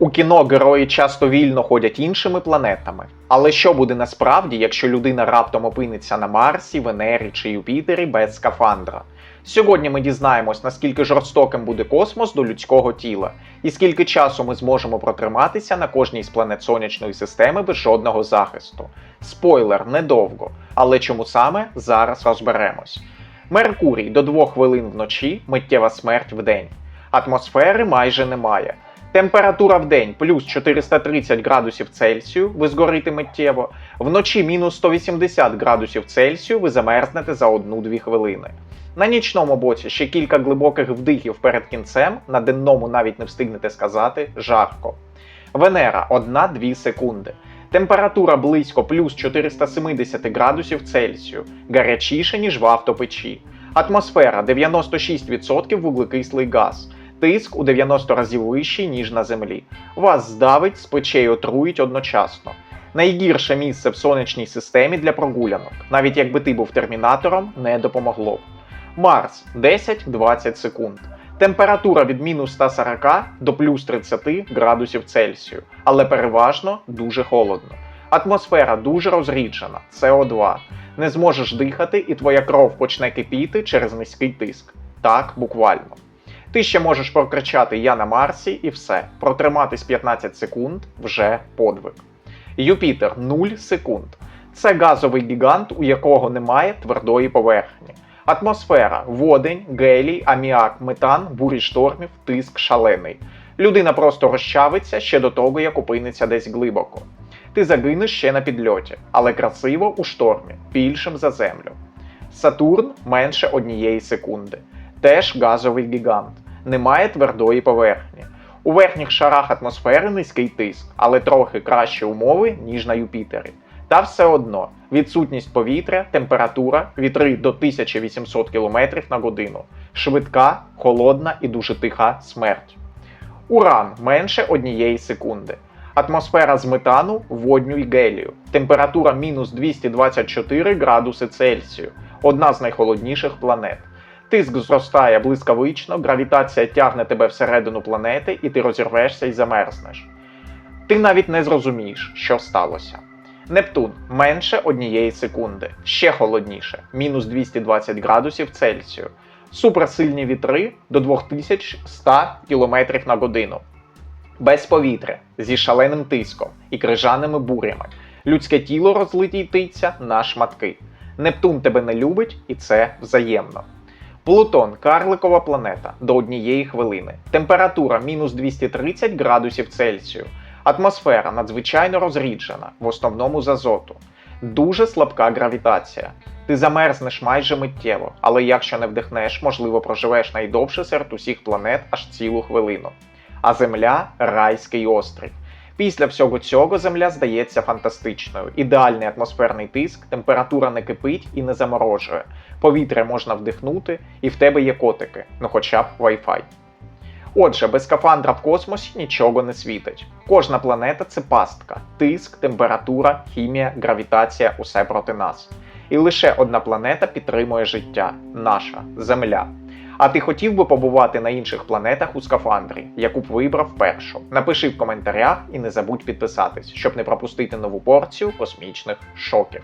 У кіно герої часто вільно ходять іншими планетами. Але що буде насправді, якщо людина раптом опиниться на Марсі, Венері чи Юпітері без скафандра? Сьогодні ми дізнаємось, наскільки жорстоким буде космос до людського тіла, і скільки часу ми зможемо протриматися на кожній з планет сонячної системи без жодного захисту. Спойлер, недовго. Але чому саме зараз розберемось. Меркурій до 2 хвилин вночі, миттєва смерть в день. Атмосфери майже немає. Температура в день плюс 430 градусів Цельсію, ви згорите миттєво. Вночі мінус 180 градусів Цельсію, ви замерзнете за 1-2 хвилини. На нічному боці ще кілька глибоких вдихів перед кінцем, на денному навіть не встигнете сказати жарко. Венера 1-2 секунди. Температура близько плюс 470 градусів Цельсію, гарячіше, ніж в автопечі. Атмосфера 96% вуглекислий газ. Тиск у 90 разів вищий, ніж на землі. Вас здавить, спече й отруїть одночасно. Найгірше місце в сонячній системі для прогулянок, навіть якби ти був термінатором, не допомогло. Марс 10-20 секунд. Температура від мінус 140 до плюс 30 градусів Цельсію, але переважно дуже холодно. Атмосфера дуже розріджена, СО2. Не зможеш дихати, і твоя кров почне кипіти через низький тиск. Так, буквально. Ти ще можеш прокричати Я на Марсі і все. Протриматись 15 секунд вже подвиг. Юпітер 0 секунд. Це газовий гігант, у якого немає твердої поверхні. Атмосфера, водень, гелій, аміак, метан, бурі штормів, тиск шалений. Людина просто розчавиться ще до того, як опиниться десь глибоко. Ти загинеш ще на підльоті, але красиво у штормі, більшим за землю. Сатурн менше однієї секунди. Теж газовий гігант. Немає твердої поверхні. У верхніх шарах атмосфери низький тиск, але трохи кращі умови, ніж на Юпітері. Та все одно відсутність повітря, температура, вітри до 1800 км на годину, швидка, холодна і дуже тиха смерть. Уран менше однієї секунди. Атмосфера з метану, водню і гелію. Температура мінус 224 градуси Цельсію. Одна з найхолодніших планет. Тиск зростає блискавично, гравітація тягне тебе всередину планети, і ти розірвешся і замерзнеш. Ти навіть не зрозумієш, що сталося. Нептун менше однієї секунди, ще холодніше, мінус 220 градусів Цельсію. Суперсильні вітри до 2100 км на годину. Без повітря, зі шаленим тиском і крижаними бурями. Людське тіло розлетітиться на шматки. Нептун тебе не любить, і це взаємно. Плутон карликова планета до однієї хвилини. Температура мінус 230 градусів Цельсію. Атмосфера надзвичайно розріджена, в основному з азоту. Дуже слабка гравітація. Ти замерзнеш майже миттєво, але якщо не вдихнеш, можливо, проживеш найдовше серед усіх планет аж цілу хвилину. А Земля райський острів. Після всього цього Земля здається фантастичною. Ідеальний атмосферний тиск, температура не кипить і не заморожує. Повітря можна вдихнути, і в тебе є котики, ну хоча б Wi-Fi. Отже, без скафандра в космосі нічого не світить. Кожна планета це пастка, тиск, температура, хімія, гравітація усе проти нас. І лише одна планета підтримує життя наша Земля. А ти хотів би побувати на інших планетах у скафандрі, яку б вибрав першу? Напиши в коментарях і не забудь підписатись, щоб не пропустити нову порцію космічних шоків.